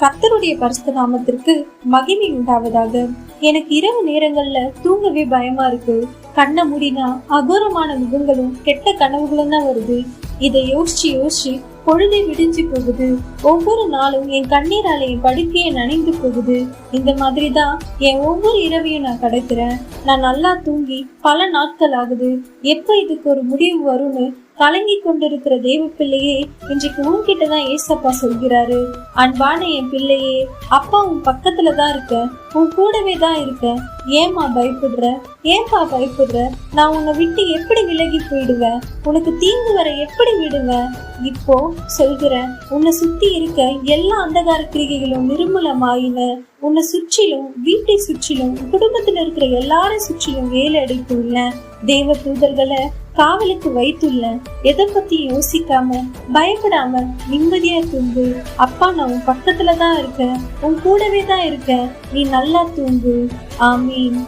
கர்த்தருடைய பரிசுத்த நாமத்திற்கு மகிமை உண்டாவதாக. எனக்கு இரவு நேரங்கள்ல தூங்கவே பயமா இருக்கு. கண்ணை மூடினா அகோரமான முகங்களும் கெட்ட கனவுகளும் தான் வருது. இதை யோசிச்சு யோசிச்சு பொழுதை விடிஞ்சு போகுது. ஒவ்வொரு நாளும் என் கண்ணீரால என் படுக்கையை நனைந்து போகுது. இந்த மாதிரி தான் என் ஒவ்வொரு இரவையும் நான் கடக்கிறேன். நான் நல்லா தூங்கி பல நாட்கள் ஆகுது. எப்ப இதுக்கு ஒரு முடிவு வரும்னு கலங்கி கொண்டிருக்கிற தேவ பிள்ளையே இன்றைக்கு உன்கிட்ட தான் ஏசப்பா சொல்கிறாரு. அன்பான என் பிள்ளையே அப்பா உன் பக்கத்துல தான் இருக்க. உன் கூடவே தான் இருக்க. ஏமா பயப்படுற? ஏன்பா பயப்படுற? நான் உன்னை விட்டு எப்படி விலகி போயிடுவேன்? உனக்கு தீங்கு வர எப்படி விடுவேன்? இப்போ சொல்கிறேன் உன்னை சுத்தி இருக்க எல்லா அந்தகார கிரிகைகளும் நிர்மூலமாயின. உன்னை சுற்றிலும் வீட்டை சுற்றிலும் குடும்பத்தில் இருக்கிற எல்லா எல்லாரையும் சுற்றியும் வேலை அடைத்துள்ள தேவ தூதர்களை காவலுக்கு வைத்துள்ள எதை பத்தி யோசிக்காம பயப்படாம நிம்மதியா தூங்கு. அப்பா நான் உன் பக்கத்துல தான் உன் கூடவே தான் இருக்க நீ நல்லா தூங்கு. ஆமீன்.